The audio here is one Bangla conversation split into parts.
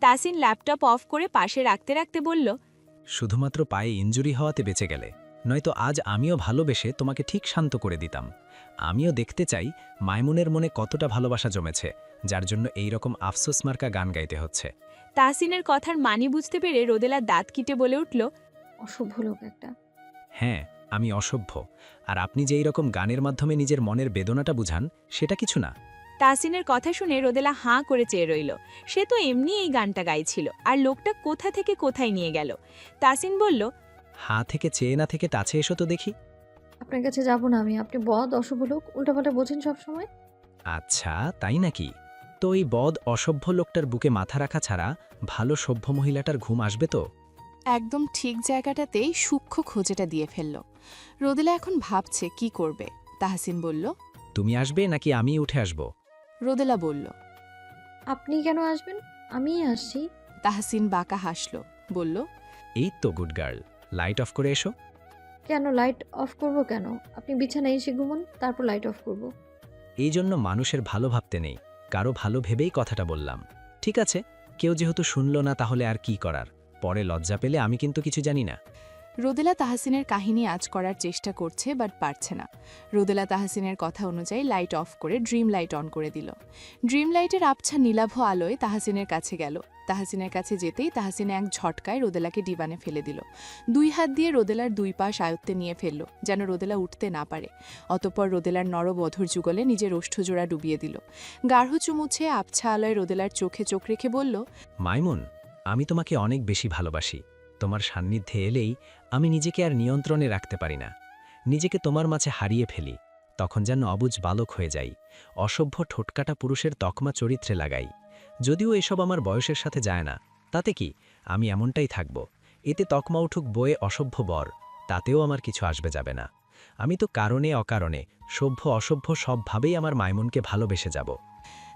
তাসিন ল্যাপটপ অফ করে পাশে রাখতে রাখতে বলল শুধুমাত্র পায়ে ইঞ্জুরি হওয়াতে বেঁচে গেলে। নয়তো আজ আমিও ভালোবেসে তোমাকে ঠিক শান্ত করে দিতাম। আমিও দেখতে চাই মাইমুনের মনে কতটা ভালোবাসা জমেছে যার জন্য এই রকম আফসোস মার্কা গান গাইতে হচ্ছে। তাসিনের কথার মানি বুঝতে পেরে রোদেলা দাঁত কিটে বলে উঠল অশুভ লোক একটা। হ্যাঁ আমি অসভ্য। আর আপনি যেই রকম গানের মাধ্যমে নিজের মনের বেদনাটা বুঝান সেটা কিছু না। তাসিনের কথা শুনে রোদেলা হাঁ করে চেয়ে রইল। সে তো এমনি এই গানটা গাইছিল আর লোকটা কোথা থেকে কোথায় নিয়ে গেল? তাসিন বলল হা থেকে চেয়ে না থেকে টাছে এসো তো দেখি। আপনার কাছে যাব না আমি আপনি বদ অশুভ লোক উল্টাপাল্টা বোঝেন সবসময়। আচ্ছা তাই নাকি? তো এই বদ অসভ্য লোকটার বুকে মাথা রাখা ছাড়া ভালো সভ্য মহিলাটার ঘুম আসবে তো? একদম ঠিক জায়গাটাতেই সূক্ষ্ম খোঁজেটা দিয়ে ফেলল। রোদেলা এখন ভাবছে কি করবে। তাহসিন বলল তুমি আসবে নাকি আমি উঠে আসব? রোদেলা বলল আপনি কেন আসবেন? আমিই আসছি। তাহসিন বাঁকা হাসল বলল এই তো গুড গার্ল লাইট অফ করে এসো। কেন লাইট অফ করব কেন? আপনি বিছানায় এসে ঘুমুন তারপর লাইট অফ করব। এই জন্য মানুষের ভালো ভাবতে নেই কারও ভালো ভেবেই কথাটা বললাম। ঠিক আছে কেউ যেহেতু শুনল না তাহলে আর কি করার? পরে লজ্জা পেলে আমি কিন্তু কিছু জানি না। রোদেলা তাহসিনের কাহিনী আজ করার চেষ্টা করছে, বাট পারছে না। রোদেলা তাহসিনের কথা অনুযায়ী লাইট অফ করে ড্রিম লাইট অন করে দিল। ড্রিম লাইটের আবছা নীলাভ আলোয় তাহাসিনের কাছে গেল। তাহসিনের কাছে যেতেই তাহসিন এক ঝটকায় রোদেলাকে ডিবানে ফেলে দিল। দুই হাত দিয়ে রোদেলার দুই পাশ আয়ত্তে নিয়ে ফেলল, যেন রোদেলা উঠতে না পারে। অতপর রোদেলার নরবধর যুগলে নিজের ওষ্ঠজোড়া ডুবিয়ে দিল। গাঢ় চুমুছে আবছা আলোয় রোদেলার চোখে চোখ রেখে বলল, মাইমুন, আমি তোমাকে অনেক বেশি ভালোবাসি। তোমার সান্নিধ্যে এলেই আমি নিজেকে আর নিয়ন্ত্রণে রাখতে পারি না। নিজেকে তোমার মাঝে হারিয়ে ফেলি, তখন যেন অবুজ বালক হয়ে যাই, অসভ্য ঠোটকাটা পুরুষের তকমা চরিত্রে লাগাই। যদিও এসব আমার বয়সের সাথে যায় না, তাতে কি আমি এমনটাই থাকব। এতে তকমা উঠুক বয়ে অসভ্য বর, তাতেও আমার কিছু আসবে যাবে না। আমি তো কারণে অকারণে, সভ্য অসভ্য সবভাবেই আমার মাইমুনকে ভালোবেসে যাব।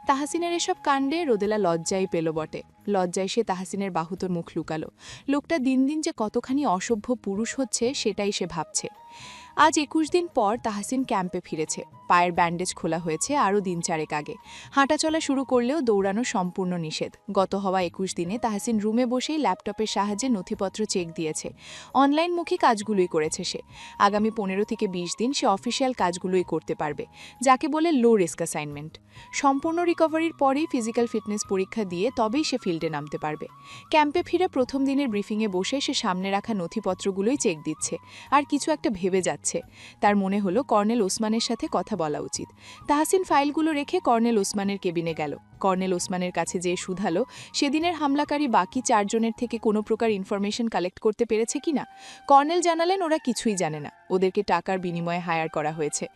তাহাসিনের এসব কাণ্ডে রোদেলা লজ্জাই পেল বটে। লজ্জায় সে তাহাসিনের বাহুতর মুখ লুকালো। লোকটা দিন দিন যে কতখানি অসভ্য পুরুষ হচ্ছে, সেটাই সে ভাবছে। আজ একুশ দিন পর তাহাসিন ক্যাম্পে ফিরেছে। পায়ের ব্যান্ডেজ খোলা হয়েছে আরও দিন চারেক আগে। হাঁটা চলা শুরু করলেও দৌড়ানো সম্পূর্ণ নিষেধ। গত হওয়া একুশ দিনে তাহাসিন রুমে বসেই ল্যাপটপের সাহায্যে নথিপত্র চেক দিয়েছে। অনলাইনমুখী কাজগুলোই করেছে সে। আগামী পনেরো থেকে বিশ দিন সে অফিসিয়াল কাজগুলোই করতে পারবে, যাকে বলে লো রিস্ক অ্যাসাইনমেন্ট সম্পূর্ণ রিকভারির পরেই ফিজিক্যাল ফিটনেস পরীক্ষা দিয়ে তবেই সে ফিল্ডে নামতে পারবে। ক্যাম্পে ফিরে প্রথম দিনের ব্রিফিংয়ে বসে সে সামনে রাখা নথিপত্রগুলোই চেক দিচ্ছে। আর কিছু একটা ভেবে যাচ্ছে। তার মনে হলো কর্নেল ওসমানের সাথে কথা বলা উচিত। তাহসিন ফাইলগুলো রেখে কর্নেল ওসমানের কেবিনে গেল। কর্নেল ওসমানের কাছে যে শুধালো, সেদিনের হামলাকারী বাকি চারজনের থেকে কোনো প্রকার ইনফরমেশন কালেক্ট করতে পেরেছে কিনা কর্নেল জানালেন, ওরা কিছুই জানে না। ওদেরকে টাকার বিনিময়ে হায়ার করা হয়েছে।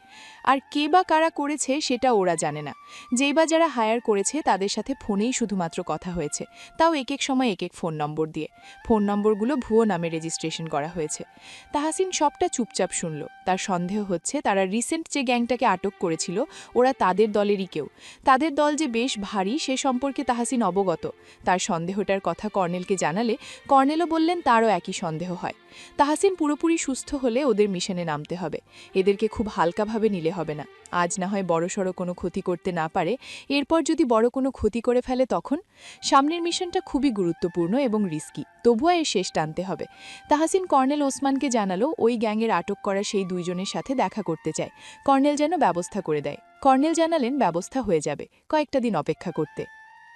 আর কে বা কারা করেছে, সেটা ওরা জানে না। যেই বা যারা হায়ার করেছে, তাদের সাথে ফোনেই শুধুমাত্র কথা হয়েছে। তাও এক এক সময় এক এক ফোন নম্বর দিয়ে ফোন নম্বরগুলো ভুয়ো নামে রেজিস্ট্রেশন করা হয়েছে। তাহাসিন সবটা চুপচাপ শুনল। তার সন্দেহ হচ্ছে, তারা রিসেন্ট যে গ্যাংটাকে আটক করেছিল, ওরা তাদের দলেরই কেউ। তাদের দল যে বেশ ভারী সে সম্পর্কে তাহাসিন অবগত তার সন্দেহটার কথা কর্নেলকে জানালে কর্নেলও বললেন তারও একই সন্দেহ হয়। তাহাসিন পুরোপুরি সুস্থ হলে ওদের মিশনে নামতে হবে। এদেরকে খুব হালকাভাবে নিলে হবে না। আজ না হয় বড়সড় কোনো ক্ষতি করতে না পারে, এরপর যদি বড় কোনো ক্ষতি করে ফেলে তখন? সামনের মিশনটা খুবই গুরুত্বপূর্ণ এবং রিস্কি তবুও এর শেষ টানতে হবে। তাহাসিন কর্নেল ওসমানকে জানালো, ওই গ্যাংয়ের আটক করা সেই দুইজনের সাথে দেখা করতে চায়। কর্নেল যেন ব্যবস্থা করে দেয়। কর্নেল জানালেন, ব্যবস্থা হয়ে যাবে, কয়েকটা দিন অপেক্ষা করতে।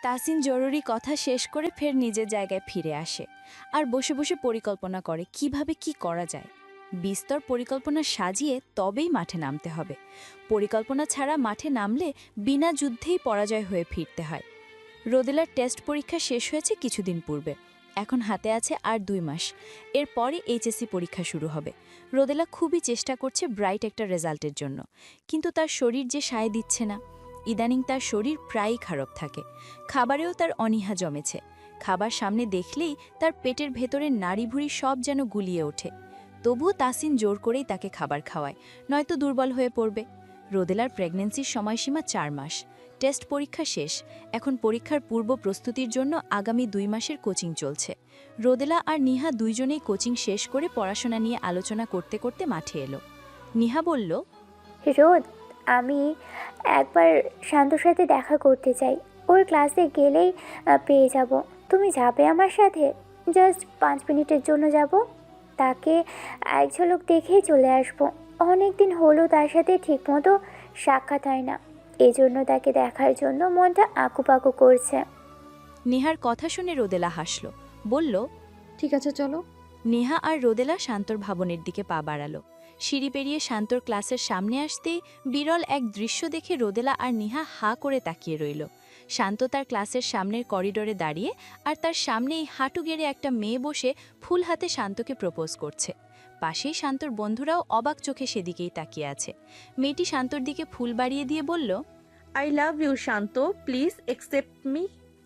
তাসিন জরুরি কথা শেষ করে ফের নিজের জায়গায় ফিরে আসে। আর বসে বসে পরিকল্পনা করে কীভাবে কি করা যায়। বিস্তর পরিকল্পনা সাজিয়ে তবেই মাঠে নামতে হবে। পরিকল্পনা ছাড়া মাঠে নামলে বিনা যুদ্ধেই পরাজয় হয়ে ফিরতে হয়। রোদেলার টেস্ট পরীক্ষা শেষ হয়েছে কিছুদিন পূর্বে। এখন হাতে আছে আর দুই মাস। এরপরই এইচএসসি পরীক্ষা শুরু হবে। রোদেলা খুবই চেষ্টা করছে ব্রাইট একটা রেজাল্টের জন্য। কিন্তু তার শরীর যে সায় দিচ্ছে না। ইদানিং তার শরীর প্রায়ই খারাপ থাকে। খাবারেও তার অনীহা জমেছে। খাবার সামনে দেখলেই তার পেটের ভেতরের নাড়িভুড়ি সব যেন গুলিয়ে ওঠে। তবুও তাসিন জোর করেই তাকে খাবার খাওয়ায়, নয়তো দুর্বল হয়ে পড়বে। রোদেলার প্রেগনেন্সির সময়সীমা চার মাস। টেস্ট পরীক্ষা শেষ। এখন পরীক্ষার পূর্ব প্রস্তুতির জন্য আগামী দুই মাসের কোচিং চলছে। রোদেলা আর নিহা দুইজনেই কোচিং শেষ করে পড়াশোনা নিয়ে আলোচনা করতে করতে মাঠে এলো। নিহা বলল রোদ, আমি একবার শান্তর সাথে দেখা করতে চাই। ওর ক্লাসে গেলেই পেয়ে যাব। তুমি যাবে আমার সাথে? জাস্ট পাঁচ মিনিটের জন্য যাব। তাকে এক ঝলক দেখেই চলে আসব। অনেক দিন হলো তার সাথে ঠিকমতো সাক্ষাৎ হয় না। এই জন্য তাকে দেখার জন্য মনটা আঁকুপাকু করছে। নেহার কথা শুনে রোদেলা হাসল। বলল ঠিক আছে চলো। নেহা আর রোদেলা শান্তর ভবনের দিকে পা বাড়ালো। সিঁড়ি পেরিয়ে শান্তর ক্লাসের সামনে আসতেই বিরল এক দৃশ্য দেখে রোদেলা আর নেহা হা করে তাকিয়ে রইল। শান্ত তার ক্লাসের সামনের করিডোরে দাঁড়িয়ে আর তার সামনেই হাঁটু গেড়ে একটা মেয়ে বসে ফুল হাতে শান্তকে প্রপোজ করছে। পাশেই শান্তর বন্ধুরাও অবাক চোখে সেদিকেই তাকিয়ে আছে। মেয়েটি শান্তর দিকে ফুল বাড়িয়ে দিয়ে বলল I love you Shanto. Please accept me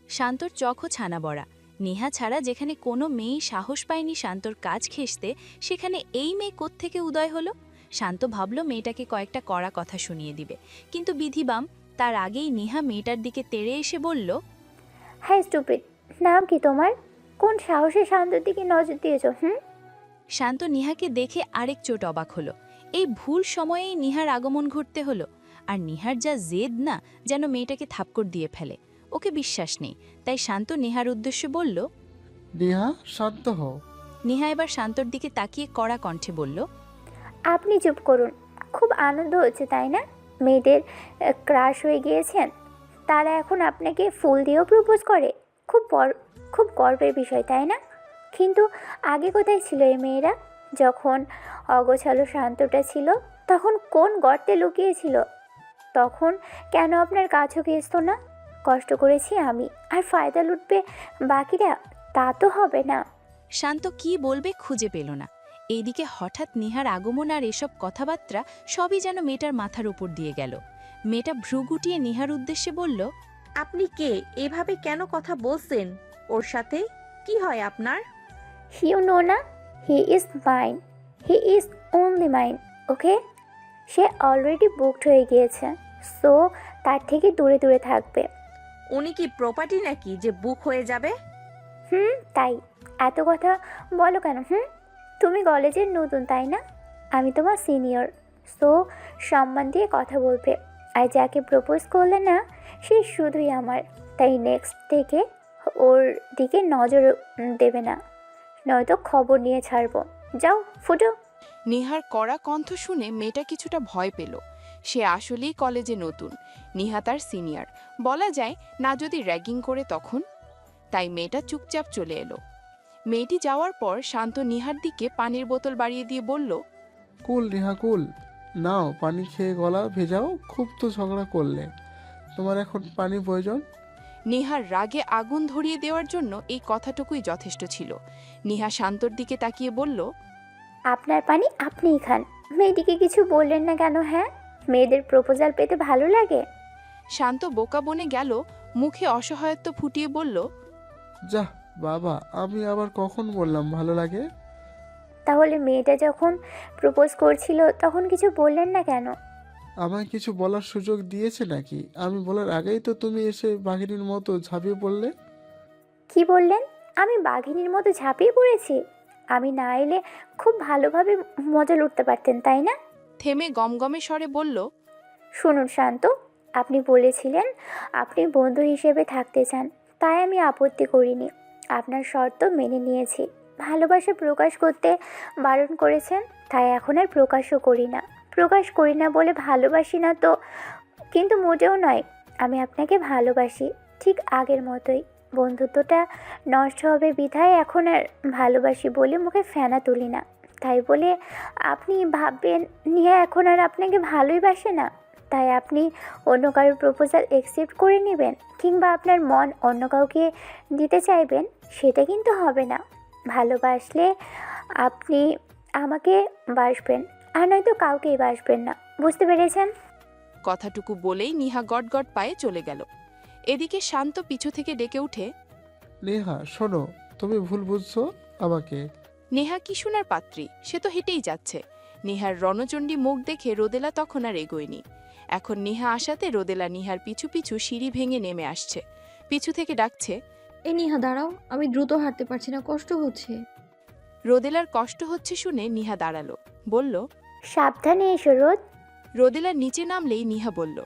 শান্তর চোখও ছানা বড়া। নেহা ছাড়া যেখানে কোনো মেয়েই সাহস পায়নি শান্তর কাজ ঘেঁষতে সেখানে এই মেয়ে কোত্থেকে উদয় হলো? শান্ত ভাবল মেয়েটাকে কয়েকটা কড়া কথা শুনিয়ে দিবে। কিন্তু বিধিবাম তার আগেই নেহা মেয়েটার দিকে তেড়ে এসে বলল হ্যাঁ স্টুপিড নাম কি তোমার? কোন সাহসে শান্তর দিকে নজর দিয়েছ হুম? শান্ত নিহাকে দেখে আরেক চোট অবাক হলো। এই ভুল সময়েই নিহার আগমন ঘটতে হলো আর নিহার যা জেদ না যেন মেয়েটাকে থাপকড় দিয়ে ফেলে। ওকে বিশ্বাস নেই তাই শান্ত নেহার উদ্দেশ্যে বলল নেহা শান্ত হও। নেহা এবার শান্তর দিকে তাকিয়ে কড়া কণ্ঠে বলল আপনি চুপ করুন খুব আনন্দ হচ্ছে তাই না? মেয়েদের ক্রাশ হয়ে গিয়েছেন। তারা এখন আপনাকে ফুল দিয়েও প্রপোজ করে। খুব খুব গর্বের বিষয়, তাই না? কিন্তু আগে কোথায় ছিল এই মেয়েরা? যখন অগোছালো শান্তটা ছিল, তখন কোন গর্তে লুকিয়েছিল? তখন কেন আপনার কাছও ঘেসত না? কষ্ট করেছি আমি। আর ফায়দা লুটবে বাকিরা, তা তো হবে না। শান্ত কি বলবে খুঁজে পেল না। এইদিকে হঠাৎ নেহার আগমন আর এসব কথাবার্তা সবই যেন মেয়েটার মাথার উপর দিয়ে গেল। মেয়েটা ভ্রু গুটিয়ে নেহার উদ্দেশ্যে বলল আপনি কে? এভাবে কেন কথা বলছেন? ওর সাথে কি হয় আপনার? ইউ নো না he is mine he is only mine okay say already booked হয়ে গিয়েছে সো তার থেকে দূরে দূরে থাকবে। উনি কি প্রপার্টি নাকি যে বুক হয়ে যাবে? হুম তাই। এত কথা বলো কেন হুম? তুমি কলেজের নতুন, তাই না? আমি তোমার সিনিয়র। সো, সম্মান দিয়ে কথা বলবে। আর যাকে প্রপোজ করলে না, সে শুধুই আমার। তাই নেক্সট থেকে ওর দিকে নজর দেবে না। নয়তো খবর নিয়ে ছাড়বো। যাও, ফুটো। নিহার কড়া কণ্ঠ শুনে মেয়েটা কিছুটা ভয় পেল। সে আসলেই কলেজে নতুন। নিহা তার সিনিয়র। বলা যায়, না যদি র্যাগিং করে তখন? তাই মেয়েটা চুপচাপ চলে এলো। মেয়েটি যাওয়ার পর শান্ত নিহার দিকে পানির বোতল বাড়িয়ে দিয়ে বলল কুল নেহা কুল নাও পানি খেয়ে গলা ভেজাও খুব তো ঝগড়া করলে। তোমার এখন পানি প্রয়োজন? নিহার রাগে আগুন ধরিয়ে দেওয়ার জন্য এই কথাটুকুই যথেষ্ট ছিল। নিহা শান্তর দিকে তাকিয়ে বলল আপনার পানি আপনিই খান। মেয়েটিকে কিছু বললেন না কেন হ্যাঁ? মেয়েদের প্রপোজাল পেতে ভালো লাগে। শান্ত বোকা বনে গেল মুখে অসহায়ত্ব ফুটিয়ে বলল যাহ বাবা আমি আবার কখন বললাম ভালো লাগে? তাহলে মেয়েটা যখন প্রপোজ করছিল তখন কিছু বললেন না কেন? আমায় কিছু বলার সুযোগ দিয়েছে নাকি? আমি বলার আগেই তো তুমি এসে বাঘিনীর মতো ঝাঁপিয়ে পড়লে। কি বললেন? আমি বাঘিনীর মতো ঝাঁপিয়ে পড়েছি? আমি না এলে খুব ভালোভাবে মজা লুটতে পারতেন তাই না? থেমে গমগমে স্বরে বলল শুনুন শান্ত আপনি বলেছিলেন আপনি বন্ধু হিসেবে থাকতে চান তাই আমি আপত্তি করিনি। আপনার শর্ত মেনে নিয়েছি। ভালোবাসা প্রকাশ করতে বারণ করেছেন, তাই এখন আর প্রকাশও করি না। প্রকাশ করি না বলে ভালোবাসি না তো, কিন্তু মোটেও নয়, আমি আপনাকে ভালোবাসি ঠিক আগের মতোই। বন্ধুত্বটা নষ্ট হবে বিধায় এখন আর ভালোবাসি বলে মুখে ফেনা তুলি না। তাই বলে আপনি ভাববেন, নিয়ে এখন আর আপনাকে ভালোই বাসে না। তাই আপনি অন্য কারোর প্রপোজাল অ্যাকসেপ্ট করে নেবেন, কিংবা আপনার মন অন্য কাউকে দিতে চাইবেন সেটা কিন্তু হবে না। ভালোবাসলে আপনি আমাকে বাসবেন আর নয়তো কাউকেই বাসবেন না। বুঝতে পেরেছেন? কথাটুকু বলেই নিহা গটগট পায়ে চলে গেল। এদিকে শান্ত পিছু থেকে ডেকে উঠে নেহা শোনো তুমি ভুল বুঝছ আমাকে। নেহা কিশুনার পাত্রী? সে তো হেঁটেই যাচ্ছে। নেহার রণচণ্ডী মুখ দেখে রোদেলা তখন আর এগোয়নি। এখন নেহা আসাতে রোদেলা নিহার পিছু পিছু সিঁড়ি ভেঙে নেমে আসছে। পিছু থেকে ডাকছে এ নিহা দাঁড়াও আমি দ্রুত হাঁটতে পারছি না কষ্ট হচ্ছে। রোদেলার কষ্ট হচ্ছে শুনে নিহা দাঁড়াল বলল সাবধানে এসো রোদ। রোদেলা নিচে নামলেই নিহা বলল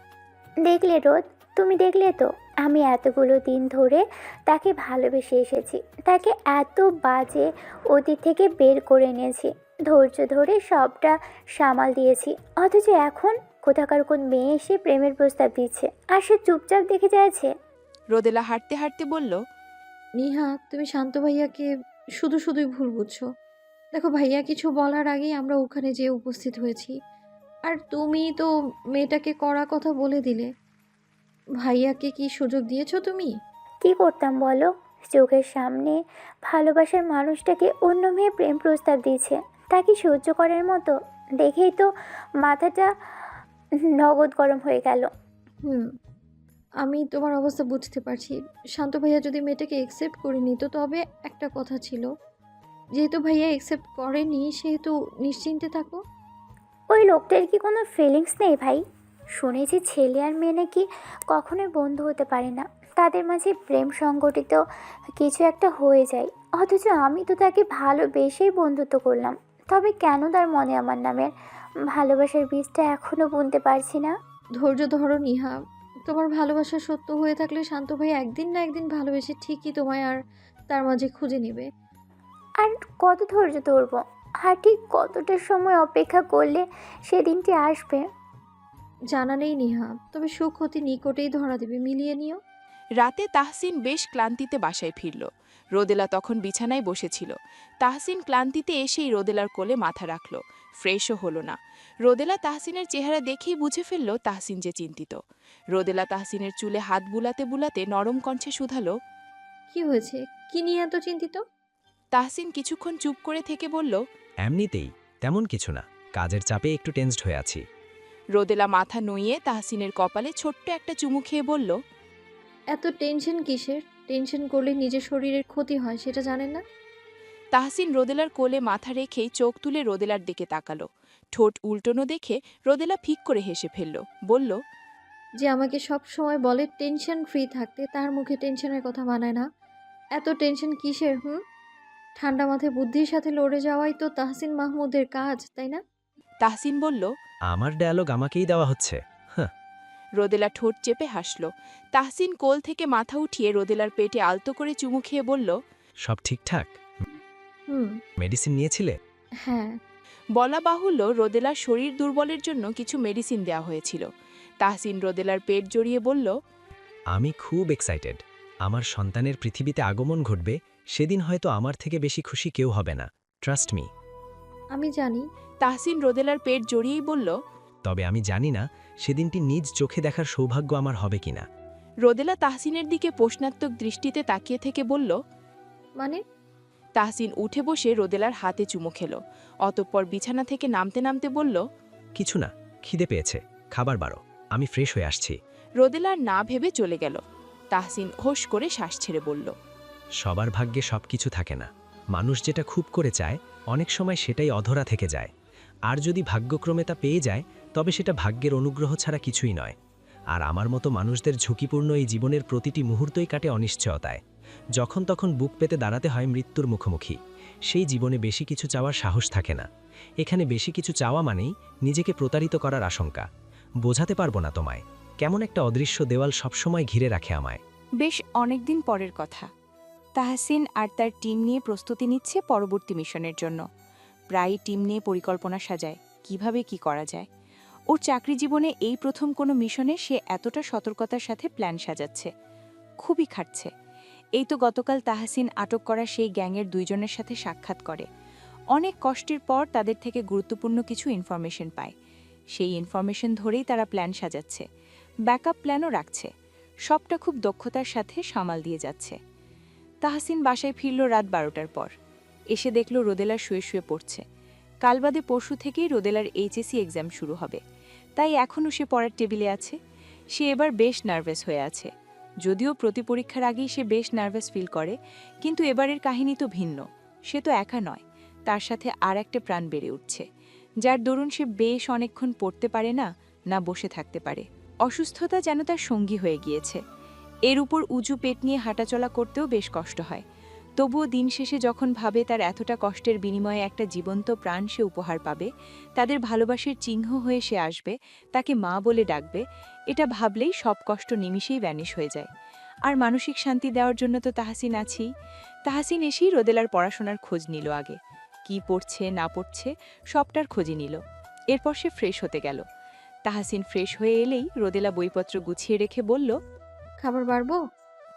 দেখলে রোদ তুমি দেখলে তো আমি এতগুলো দিন ধরে তাকে ভালোবেসে এসেছি তাকে এত বাজে অতীত থেকে বের করে এনেছি ধৈর্য ধরে সবটা সামাল দিয়েছি অথচ এখন কোথাকার কোন মেয়ে এসে প্রেমের প্রস্তাব দিচ্ছে আর সে চুপচাপ দেখে যাচ্ছে? রোদেলা হাঁটতে হাঁটতে বলল নিহা তুমি শান্ত ভাইয়াকে শুধু শুধুই ভুল বুঝছ। দেখো ভাইয়া কিছু বলার আগেই আমরা ওখানে যেয়ে উপস্থিত হয়েছি। আর তুমি তো মেয়েটাকে কড়া কথা বলে দিলে। ভাইয়াকে কি সুযোগ দিয়েছ তুমি? কি করতাম বলো? চোখের সামনে ভালোবাসার মানুষটাকে অন্য মেয়ে প্রেম প্রস্তাব দিয়েছে। তা কি সহ্য করার মতো? দেখেই তো মাথাটা নগদ গরম হয়ে গেল। হুম আমি তোমার অবস্থা বুঝতে পারছি। শান্ত ভাইয়া যদি মেয়েটাকে একসেপ্ট করে নিত তবে একটা কথা ছিল। যেহেতু ভাইয়া একসেপ্ট করেনি সেহেতু নিশ্চিন্তে থাকো। ওই লোকটার কি কোনো ফিলিংস নেই ভাই? শুনেছি ছেলে আর মেয়ে নাকি কখনোই বন্ধু হতে পারে না। তাদের মাঝে প্রেম সংগঠিত কিছু একটা হয়ে যায়। অথচ আমি তো তাকে ভালোবেসেই বন্ধুত্ব করলাম। তবে কেন তার মনে আমার নামের ভালোবাসার বীজটা এখনও বুনতে পারছি না? ধৈর্য ধরো নিহা। তোমার ভালোবাসা সত্য হয়ে থাকলে শান্ত ভাই একদিন না একদিন ভালোবেসে ঠিকই তোমায় আর তার মাঝে খুঁজে নেবে। আর কত ধৈর্য ধরবো? আর ঠিক কতটা সময় অপেক্ষা করলে সেদিনটি আসবে? জানা নেই নিহা তবে সুখ অতি নিকটেই ধরা দেবে মিলিয়ে নিও। রাতে তাহসিন বেশ ক্লান্তিতে বাসায় ফিরল। রোদেলা তখন বিছানায় বসেছিল। তাহসিন ক্লান্তিতে এসেই রোদেলার কোলে মাথা রাখল। ফ্রেশও হলো না। রোদেলা তাহসিনের চেহারা দেখেই বুঝে ফেলল তাহসিন যে চিন্তিত। রোদেলা তাহসিনের চুলে হাত বুলাতে বুলাতে নরম কণ্ঠে শুধালো কি হয়েছে? কি নিয়ে এত চিন্তিত? তাহসিন কিছুক্ষণ চুপ করে থেকে বলল এমনিতেই তেমন কিছু না। কাজের চাপে একটু টেন্সড হয়ে আছি। রোদেলা মাথা নইয়ে তাহসিনের কপালে ছোট্ট একটা চুমু খেয়ে বলল এত টেনশন কিসের? টেনশন করলে নিজের শরীরের ক্ষতি হয় সেটা জানেন না? তাহসিন রোদেলার কোলে মাথা রেখেই চোখ তুলে রোদেলার দিকে তাকালো। ঠোঁট উল্টোনো দেখে রোদেলা ফিক করে হেসে ফেলল বলল যে আমাকে সব সময় বলে টেনশন ফ্রি থাকতে তার মুখে টেনশনের কথা মানায় না। এত টেনশন কিসের হুম? ঠান্ডা মাথায় বুদ্ধির সাথে লড়ে যাওয়াই তো তাহসিন মাহমুদের কাজ তাই না? তাহসিন বলল আমার ডায়ালগ আমাকেই দেওয়া হচ্ছে রোদেলা ঠোঁট চেপে হাসল। তাহসিন কোল থেকে মাথা উঠিয়ে রোদেলার পেটে আলতো করে চুমু খেয়ে বলল সব ঠিকঠাক? হুম। মেডিসিন নিয়েছিলে? হ্যাঁ। বলা বাহুল্য রোদেলার শরীর দুর্বলের জন্য কিছু মেডিসিন দেওয়া হয়েছিল। তাহসিন রোদেলার পেট জড়িয়ে বলল আমি খুব এক্সাইটেড। আমার সন্তানের পৃথিবীতে আগমন ঘটবে সেদিন হয়তো আমার থেকে বেশি খুশি কেউ হবে না। ট্রাস্ট মি আমি জানি। তাহসিন রোদেলার পেট জড়িয়েই বলল তবে আমি জানি না সেদিনটি নিজ চোখে দেখার সৌভাগ্য আমার হবে কিনা। রোদেলা তাহসিনের দিকে প্রশ্নাত্মক দৃষ্টিতে তাকিয়ে থেকে বলল মানে? তাহসিন উঠে বসে রোদেলার হাতে চুমু খেল। অতঃপর বিছানা থেকে নামতে নামতে বলল কিছু না খিদে পেয়েছে। খাবার বারো আমি ফ্রেশ হয়ে আসছি। রোদেলার না ভেবে চলে গেল। তাহসিন হোস করে শ্বাস ছেড়ে বলল সবার ভাগ্যে সব কিছু থাকে না। মানুষ যেটা খুব করে চায় অনেক সময় সেটাই অধরা থেকে যায়। আর যদি ভাগ্যক্রমে তা পেয়ে যায় তবে সেটা ভাগ্যের অনুগ্রহ ছাড়া কিছুই নয়। আর আমার মতো মানুষদের ঝুঁকিপূর্ণ এই জীবনের প্রতিটি মুহূর্তই কাটে অনিশ্চয়তায়। যখন তখন বুক পেতে দাঁড়াতে হয় মৃত্যুর মুখোমুখি। সেই জীবনে বেশি কিছু চাওয়ার সাহস থাকে না। এখানে বেশি কিছু চাওয়া মানেই নিজেকে প্রতারিত করার আশঙ্কা। বোঝাতে পারব না তোমায়, কেমন একটা অদৃশ্য দেওয়াল সবসময় ঘিরে রাখে আমায়। বেশ অনেকদিন পরের কথা। তাহসিন আর তার টিম নিয়ে প্রস্তুতি নিচ্ছে পরবর্তী মিশনের জন্য। প্রায় টিম নিয়ে পরিকল্পনা সাজায়, কীভাবে কি করা যায়। ওর চাকরি জীবনে এই প্রথম কোনো মিশনে সে এতটা সতর্কতার সাথে প্ল্যান সাজাচ্ছে। খুবই খাটছে। এই তো গতকাল তাহসিন আটক করা সেই গ্যাংয়ের দুইজনের সাথে সাক্ষাৎ করে। অনেক কষ্টের পর তাদের থেকে গুরুত্বপূর্ণ কিছু ইনফরমেশন পায়। সেই ইনফরমেশন ধরেই তারা প্ল্যান সাজাচ্ছে। ব্যাকআপ প্ল্যানও রাখছে। সবটা খুব দক্ষতার সাথে সামাল দিয়ে যাচ্ছে। তাহসিন বাসায় ফিরল রাত বারোটার পর। এসে দেখল রোদেলা শুয়ে শুয়ে পড়ছে। কাল বাদে পরশু থেকেই রোদেলার এইচএসি এক্সাম শুরু হবে। তাই এখনও সে পড়ার টেবিলে আছে। সে এবার বেশ নার্ভাস হয়ে আছে। যদিও প্রতি পরীক্ষার আগেই সে বেশ নার্ভাস ফিল করে, কিন্তু এবারের কাহিনী তো ভিন্ন। সে তো একা নয়, তার সাথে আর একটা প্রাণ বেড়ে উঠছে, যার দরুন সে বেশ অনেকক্ষণ পড়তে পারে না না বসে থাকতে পারে। অসুস্থতা যেন তার সঙ্গী হয়ে গিয়েছে। এর উপর উঁচু পেট নিয়ে হাঁটাচলা করতেও বেশ কষ্ট হয়। তবুও দিন শেষে যখন ভাবে তার এতটা কষ্টের বিনিময়ে একটা জীবন্ত প্রাণ সে উপহার পাবে, তাদের ভালোবাসার চিহ্ন হয়ে সে আসবে, তাকে মা বলে ডাকবে এটা ভাবলেই সব কষ্ট নিমিষেই ভ্যানিশ হয়ে যায়। আর মানসিক শান্তি দেওয়ার জন্য তো তাহাসিন আছেই। তাহাসিন এসেই রোদেলার পড়াশোনার খোঁজ নিল আগে। কি পড়ছে না পড়ছে সবটার খোঁজই নিল। এরপর সে ফ্রেশ হতে গেল। তাহাসিন ফ্রেশ হয়ে এলেই রোদেলা বইপত্র গুছিয়ে রেখে বলল খাবার বাড়বো?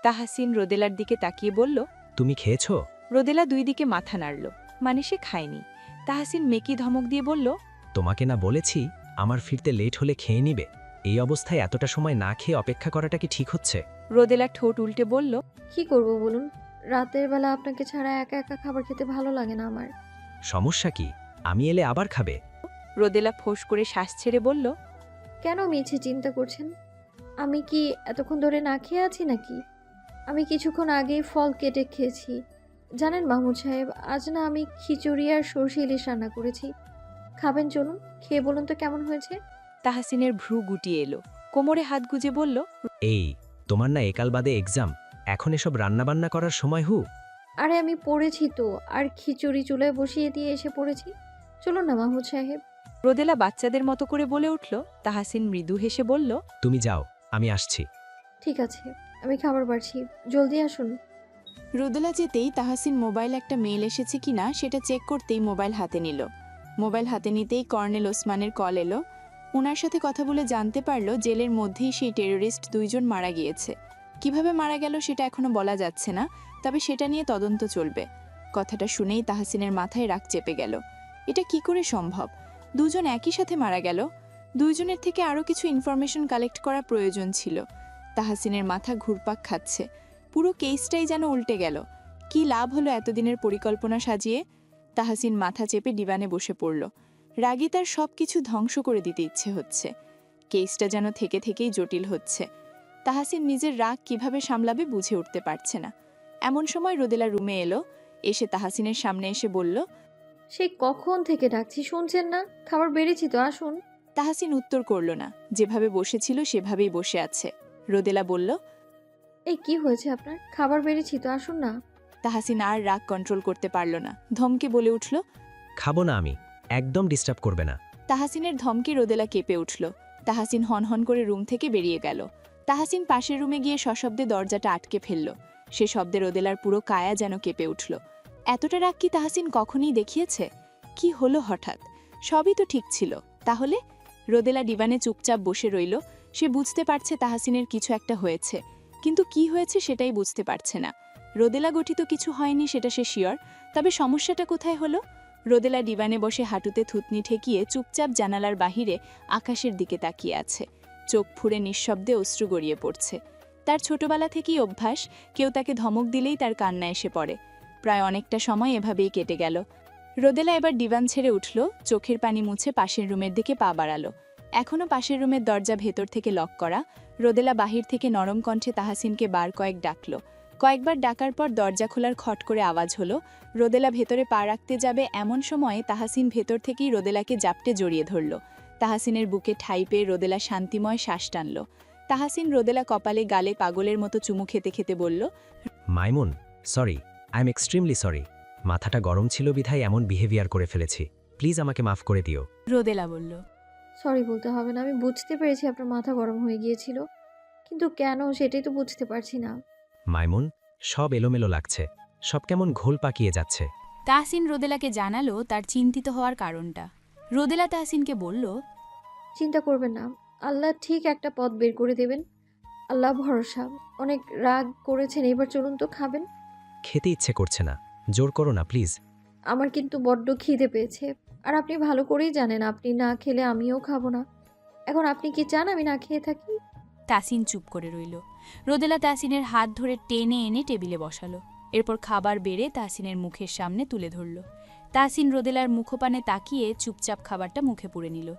তাহাসিন রোদেলার দিকে তাকিয়ে বলল তুমি খেয়েছো? রোদেলা দুই দিকে মাথা নাড়ল মানে সে খায়নি। তাহাসিন মেকি ধমক দিয়ে বলল তোমাকে না বলেছি আমার ফিরতে লেট হলে খেয়ে নিবে। এই অবস্থায় এতটা সময় না খেয়ে অপেক্ষা করাটা কি ঠিক হচ্ছে? রোদেলা ঠোঁট উল্টে বলল কি করব বলুন? রাতের বেলা আপনাকে ছাড়া একা একা খাবার খেতে ভালো লাগে না আমার। সমস্যা কি? আমি এলে আবার খাবে? রোদেলা ফোঁস করে শ্বাস ছেড়ে বলল কেন মিছে চিন্তা করছেন? আমি কি এতক্ষণ ধরে না খেয়ে আছি নাকি? আমি কিছুক্ষণ আগেই ফল কেটে খেয়েছি। জানেন মাহমুদ সাহেব আজ না আমি খিচুড়ি আর সর্ষে ইলিশ রান্না করেছি। খাবেন চলুন খেয়ে বলুন তো কেমন হয়েছে? তাহাসিনের ভ্রু গুটিয়ে এলো। কোমরে হাত গুজে বলল এই তোমার না একাল বাদে এক্সাম এখন এসব রান্নাবান্না করার সময় হু? আরে আমি পড়েছি তো আর খিচুড়ি চুলায় বসিয়ে দিয়ে এসে পড়েছি। চলো না মাহমুদ সাহেব। রোদেলা বাচ্চাদের মতো করে বলে উঠল তাহাসিন মৃদু হেসে বলল তুমি যাও আমি আসছি। ঠিক আছে আমি খাবার বাড়ছি। জলদি আসুন। রোদেলা যেতেই তাহাসিন মোবাইল একটা মেল এসেছে কিনা সেটা চেক করতেই মোবাইল হাতে নিল। মোবাইল হাতে নিতেই কর্নেল ওসমানের কল এলো। ওনার সাথে কথা বলে জানতে পারল জেলের মধ্যেই সেই টেরোরিস্ট দুইজন মারা গিয়েছে। কীভাবে মারা গেল সেটা এখনও বলা যাচ্ছে না, তবে সেটা নিয়ে তদন্ত চলবে। কথাটা শুনেই তাহাসিনের মাথায় রাগ চেপে গেল। এটা কি করে সম্ভব? দুজন একই সাথে মারা গেল? দুইজনের থেকে আরও কিছু ইনফরমেশন কালেক্ট করা প্রয়োজন ছিল। তাহাসিনের মাথা ঘুরপাক খাচ্ছে। পুরো কেসটাই যেন উল্টে গেল। কি লাভ হলো এতদিনের পরিকল্পনা সাজিয়ে? তাহাসিন মাথা চেপে ডিবানে বসে পড়ল। রাগী তার সব কিছু ধ্বংস করে দিতে ইচ্ছে হচ্ছে। কেসটা যেন থেকে থেকেই জটিল হচ্ছে। তাহাসিন নিজের রাগ কীভাবে সামলাবে বুঝে উঠতে পারছে না। এমন সময় রোদেলা রুমে এলো এসে তাহাসিনের সামনে এসে বলল সেই কখন থেকে ডাকছি শুনছেন না? খাবার বেড়েছি তো আসুন। তাহাসিন উত্তর করল না যেভাবে বসেছিল সেভাবেই বসে আছে। রোদেলা বলল এই কি হয়েছে আপনার? খাবার বেড়েছি তো আসুন না। তাহাসিন আর রাগ কন্ট্রোল করতে পারল না। ধমকে বলে উঠল খাব না আমি। একদম ডিস্টার্ব করবে না। তাহাসিনের ধমকে রোদেলা কেঁপে উঠল। তাহাসিন হনহন করে রুম থেকে বেরিয়ে গেল। তাহাসিন পাশের রুমে গিয়ে সশব্দে দরজাটা আটকে ফেলল। সে শব্দে রোদেলার পুরো কায়া যেন কেঁপে উঠল। এতটা রাগ কি তাহাসিন কখনই দেখিয়েছে? কি হলো হঠাৎ? সবই তো ঠিক ছিল। তাহলে? রোদেলা ডিবানে চুপচাপ বসে রইল। সে বুঝতে পারছে তাহাসিনের কিছু একটা হয়েছে। কিন্তু কি হয়েছে সেটাই বুঝতে পারছে না। রোদেলা গঠিত কিছু হয়নি, সেটা সে শিওর তবে সমস্যাটা কোথায় হলো? রোদেলা ডিবানে বসে হাঁটুতে থুতনি ঠেকিয়ে চুপচাপ জানালার বাহিরে আকাশের দিকে তাকিয়ে আছে। চোখ ফুঁড়ে নিঃশব্দে অশ্রু গড়িয়ে পড়ছে। তার ছোটবেলা থেকেই অভ্যাস, কেউ তাকে ধমক দিলেই তার কান্না এসে পড়ে। প্রায় অনেকটা সময় এভাবেই কেটে গেল। রোদেলা এবার ডিবান ছেড়ে উঠল, চোখের পানি মুছে পাশের রুমের দিকে পা বাড়ালো। এখনও পাশের রুমের দরজা ভেতর থেকে লক করা। রোদেলা বাহির থেকে নরম কণ্ঠে তাহাসিনকে বার কয়েক ডাকল। কয়েকবার ডাকার পর দরজা খোলার খট করে আওয়াজ হলো রোদেলা ভেতরে পা রাখতে যাবে এমন সময়ে তাহাসিন ভেতর থেকেই রোদেলাকে জাপটে জড়িয়ে ধরল। তাহাসিনের বুকে ঠাই পেয়ে রোদেলা শান্তিময় শ্বাস টানল। তাহাসিন রোদেলা কপালে গালে পাগলের মতো চুমু খেতে খেতে বলল Maimun sorry I am extremely sorry. মাথাটা গরম ছিল বিধায় এমন বিহেভিয়ার করে ফেলেছি। প্লিজ আমাকে মাফ করে দিও। রোদেলা বলল সরি বলতে হবে না আমি বুঝতে পেরেছি আপনার মাথা গরম হয়ে গিয়েছিল কিন্তু কেন সেটাই তো বুঝতে পারছি না। মাইমুন সব এলোমেলো লাগছে। সব কেমন ঘোল পাকিয়ে যাচ্ছে। তাহসিন রোদেলাকে জানালো তার চিন্তিত হওয়ার কারণটা। রোদেলা তাহসিনকে বলল চিন্তা করবেন না। আল্লাহ ঠিক একটা পথ বের করে দেবেন। আল্লাহ ভরসা। অনেক রাগ করেছেন এবার চলুন তো খাবেন। খেতে ইচ্ছে করছে না। জোর করো না প্লিজ। আমার কিন্তু বড্ড খিদে পেয়েছে। আর আপনি ভালো করেই জানেন আপনি না খেলে আমিও খাব না। এখন আপনি কি চান আমি না খেয়ে থাকি? তাসিন চুপ করে রইল। রোদেলা তাসিনের হাত ধরে টেনে এনে টেবিলে বসালো। এরপর খাবার বেড়ে তাসিনের মুখের সামনে তুলে ধরল। তাসিন রোদেলার মুখপানে তাকিয়ে চুপচাপ খাবারটা মুখে পুরে নিল।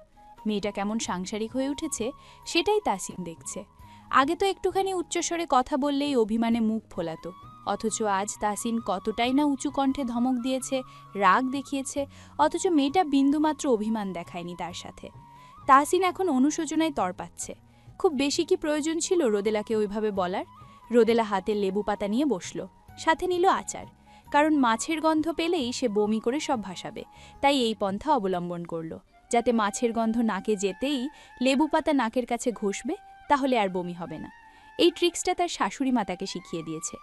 মেয়েটা কেমন সাংসারিক হয়ে উঠেছে, সেটাই তাসিন দেখছে। আগে তো একটুখানি উচ্চস্বরে কথা বললেই অভিমানে মুখ ফোলাতো। অথচ আজ তাসিন কতটাই না উঁচু কণ্ঠে ধমক দিয়েছে, রাগ দেখিয়েছে, অথচ মেয়েটা বিন্দুমাত্র অভিমান দেখায়নি তার সাথে। তাসিন এখন অনুশোচনায় তরপাচ্ছে খুব বেশি কি প্রয়োজন ছিল রোদেলাকে ওইভাবে বলার? রোদেলা হাতে লেবু পাতা নিয়ে বসল, সাথে নিল আচার। কারণ মাছের গন্ধ পেলেই সে বমি করে সব ভাসাবে, তাই এই পন্থা অবলম্বন করল। যাতে মাছের গন্ধ নাকে যেতেই লেবু পাতা নাকের কাছে ঘষবে, তাহলে আর বমি হবে না। এই ট্রিক্সটা তার শাশুড়ি মাতাকে শিখিয়ে দিয়েছে।